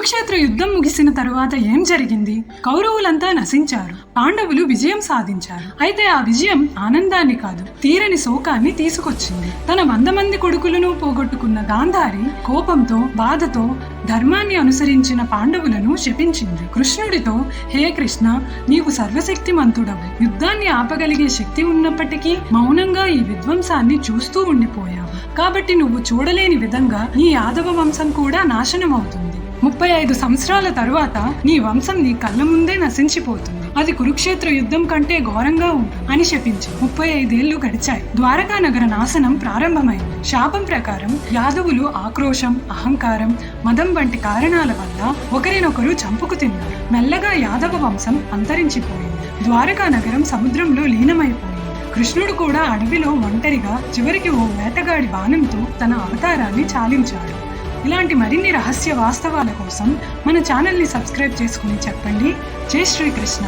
కురుక్షేత్ర యుద్ధం ముగిసిన తరువాత ఏం జరిగింది? కౌరవులంతా నశించారు. పాండవులు విజయం సాధించారు. అయితే ఆ విజయం ఆనందాన్ని కాదు తీరని శోకాన్ని తీసుకొచ్చింది. తన వంద మంది కొడుకులను పోగొట్టుకున్న గాంధారి కోపంతో బాధతో ధర్మాన్ని అనుసరించిన పాండవులను శపించింది. కృష్ణుడితో హే కృష్ణ నీవు సర్వశక్తిమంతుడవు. యుద్ధాన్ని ఆపగలిగే శక్తి ఉన్నప్పటికీ మౌనంగా ఈ విధ్వంసాన్ని చూస్తూ ఉండిపోయావు. కాబట్టి నువ్వు చూడలేని విధంగా నీ యాదవ వంశం కూడా నాశనం అవుతుంది ముప్పై ఐదు సంవత్సరాల తరువాత నీ వంశం నీ కళ్ళ ముందే నశించిపోతుంది. అది కురుక్షేత్ర యుద్ధం కంటే ఘోరంగా ఉంటుంది అని శపించి ముప్పై ఐదేళ్ళు గడిచాయి. ద్వారకా నగర నాశనం ప్రారంభమైంది. శాపం ప్రకారం యాదవులు ఆక్రోశం అహంకారం మదం వంటి కారణాల వల్ల ఒకరినొకరు చంపుకు తిన్నారు. మెల్లగా యాదవ వంశం అంతరించిపోయింది. ద్వారకా నగరం సముద్రంలో లీనమైపోయింది. కృష్ణుడు కూడా అడవిలో ఒంటరిగా చివరికి ఓ వేటగాడి బాణంతో తన అవతారాన్ని చాలించాడు. ఇలాంటి మరిన్ని రహస్య వాస్తవాల కోసం మన ఛానల్ని సబ్స్క్రైబ్ చేసుకుని చెప్పండి. జై శ్రీకృష్ణ.